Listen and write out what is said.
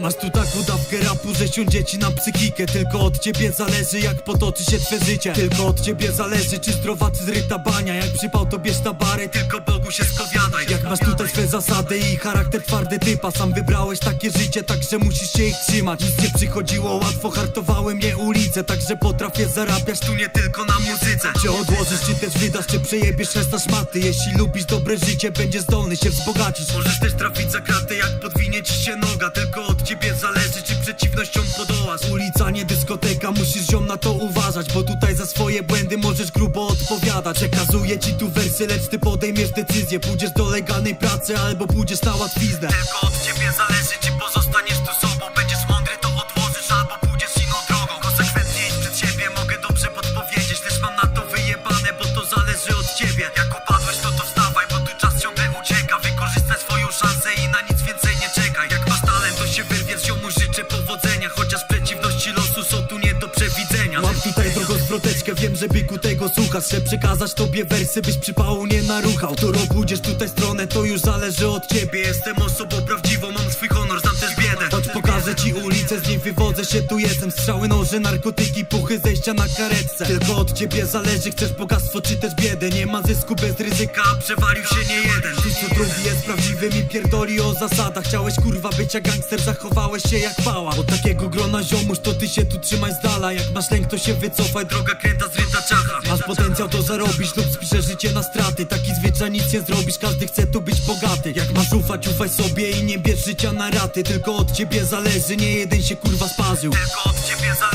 Masz tu taką dawkę rapu, że siądzie ci na psychikę. Tylko od ciebie zależy jak potoczy się twe życie. Tylko od ciebie zależy czy zdrowa czy zryta bania. Jak przypał to bierz na tylko Bogu się skowiadaj masz tutaj swe zasady i charakter twardy typa. Sam wybrałeś takie życie, także musisz się ich trzymać. Nic nie przychodziło łatwo, hartowały mnie ulice Także potrafię zarabiać tu nie tylko na muzyce. Czy odłożysz, czy też wydasz, czy przejebiesz reszta szmaty? Jeśli lubisz dobre życie, będziesz zdolny się wzbogacić. Możesz też trafić za kratę, jak podwinie ci się noga. Tylko od ciebie zależy, swoje błędy możesz grubo odpowiadać. Przekazuję ci tu wersy, lecz ty podejmiesz decyzję. Pójdziesz do legalnej pracy, albo pójdziesz na łatwiznę. Tylko od ciebie zależy, czy pozostaniesz tu sobą wiem, że byku tego słuchasz. Chcę przekazać tobie wersy, byś przypału nie naruchał. Którą pójdziesz tutaj stronę, to już zależy od ciebie. Jestem osobą prawdziwą, mam swój honor, Pokażę ci ulicę, z niej wywodzę się, tu jestem. Strzały, noże, narkotyki, puchy, zejścia na karetce. Tylko od ciebie zależy, chcesz bogactwo czy też biedę. Nie ma zysku bez ryzyka, przewalił się nie jeden. Ty co drugi jest prawdziwym i pierdoli o zasadach. Chciałeś kurwa być jak gangster, zachowałeś się jak pała. Od takiego grona ziomuś, to ty się tu trzymaj z dala. Jak masz lęk, to się wycofaj, droga kręta zryta czacha Masz potencjał, to zarobisz lub spiszę życie na straty. Taki zwyczaj nic nie zrobisz, każdy chce tu być bogaty. Jak masz ufać, ufaj sobie i nie bierz życia na raty Tylko od ciebie zależy, nie jeden się kurwa sparzył. Tylko od ciebie zależy,